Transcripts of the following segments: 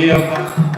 பெரியம்மா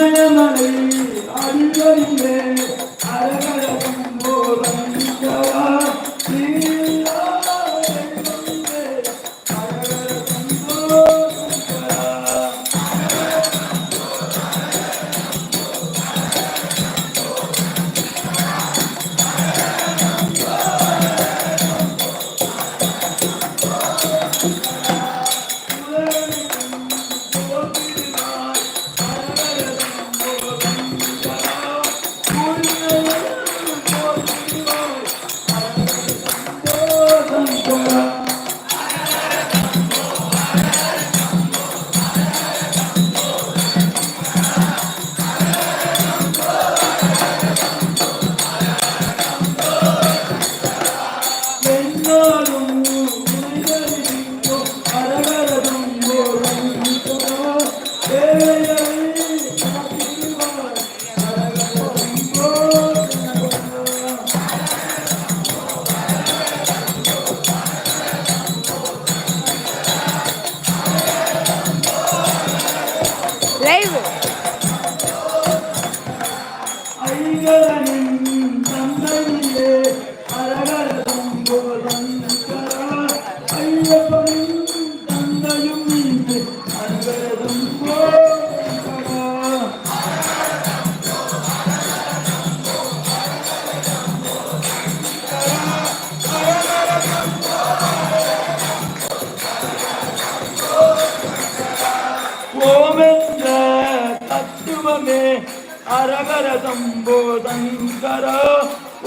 இமயமலை ஹரஹர சம்போ சங்கர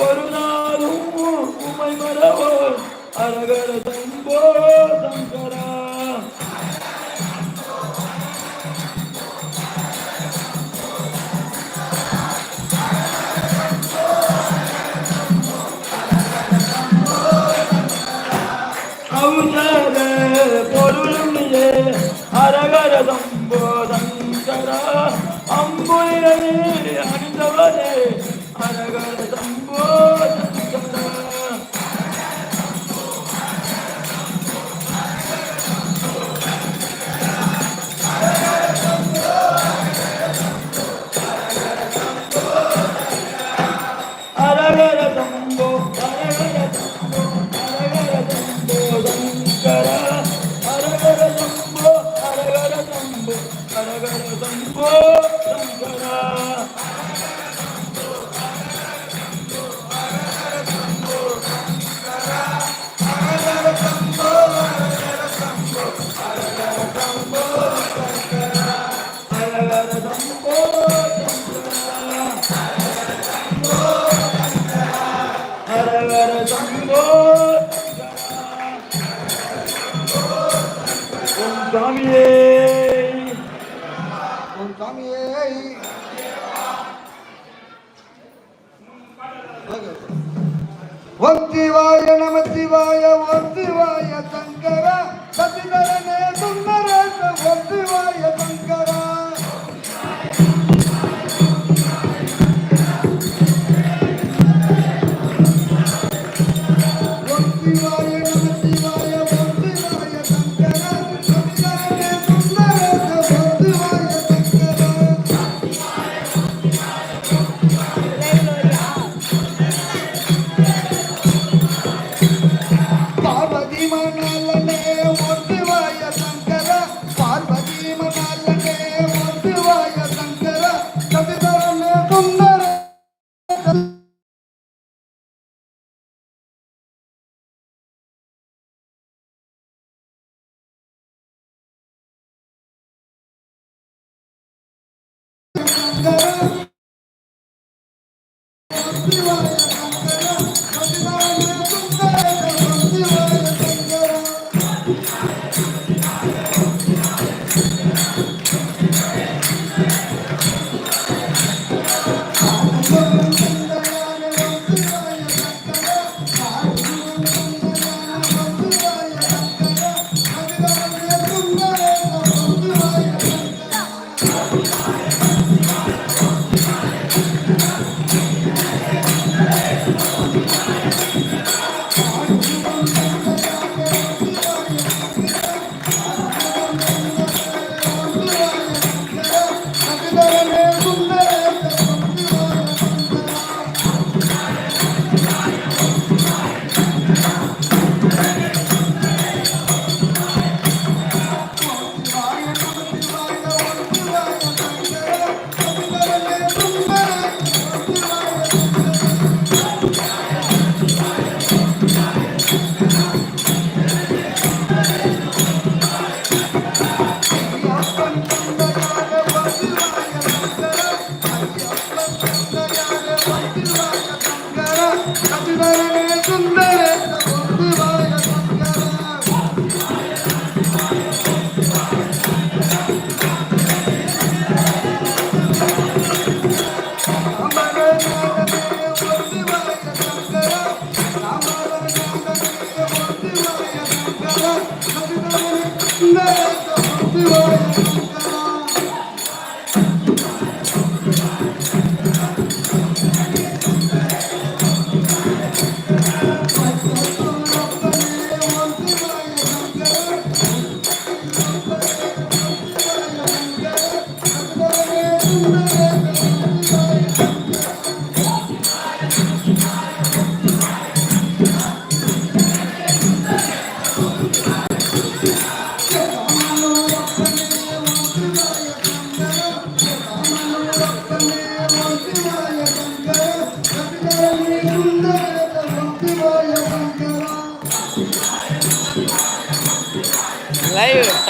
ஒரு நாளும் உமை மரவோ ஹரஹர சம்போ சங்கர பொருளும் ஹரஹர சம்போ சங்கரா 안보이라니 아름다워하네. 하나가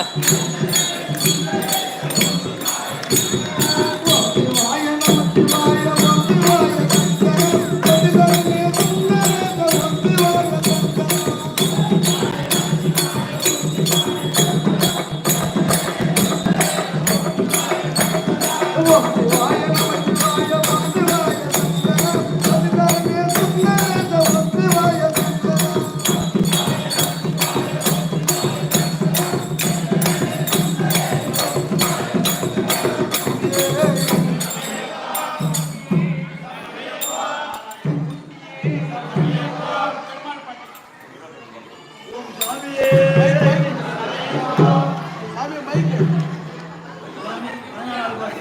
Oh, whoa, whoa.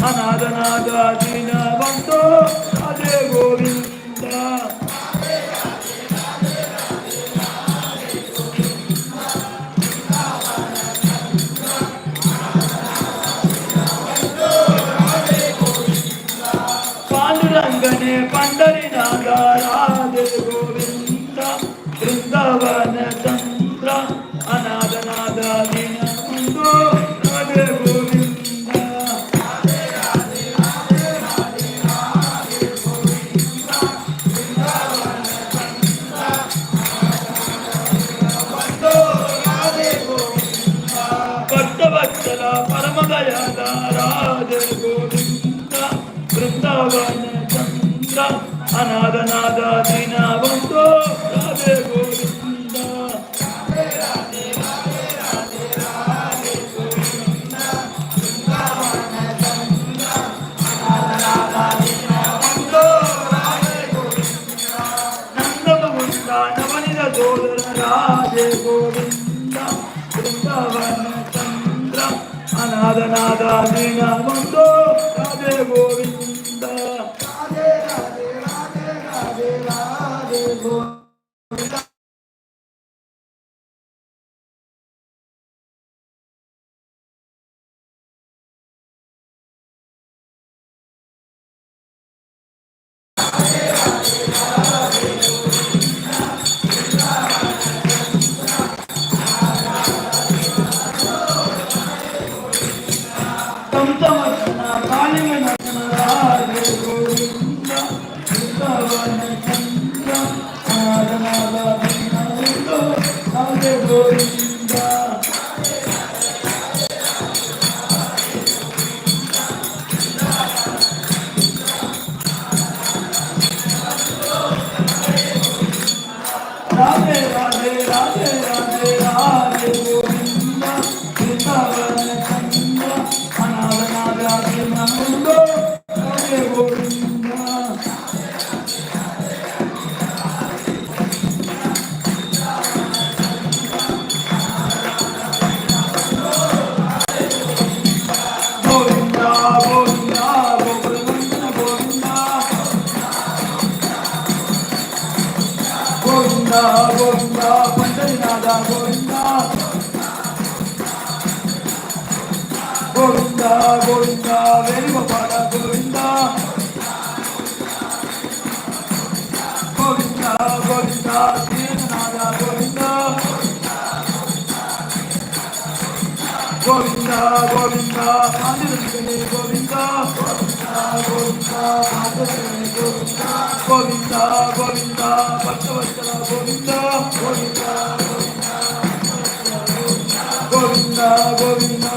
అనాథనాథ దీనవంతో అదే Govinda. పాండురంగనే Pandari నాగారాధే Govinda Brindavana i'm gonna meu Deus. Govinda Govinda. Govinda వెలువ పాడ Govinda. Govinda Govinda. దీననాథ Govinda. Govinda Govinda. పాండవే Govinda. Govinda Govinda. పాండవే Govinda. Govinda Govinda. Bhaktavatsala Govinda. Govinda. Govinda,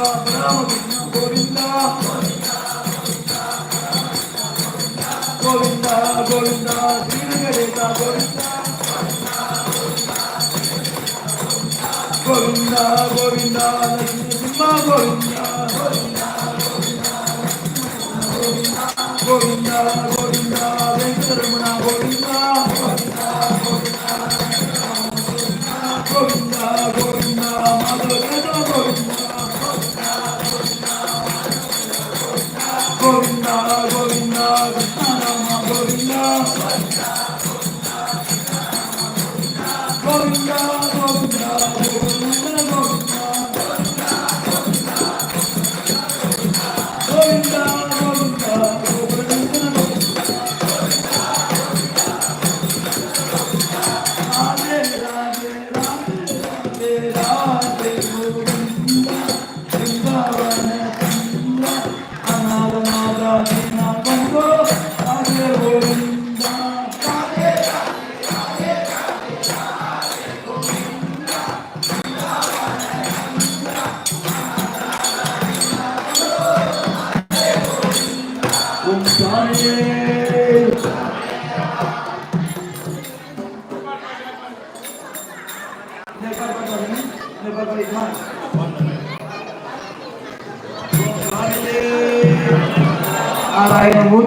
Govinda, Narasimha Govinda, Govinda, Govinda, Venkatarmana Govinda, Govinda, Govinda. Govinda, Govinda.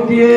দিয়ে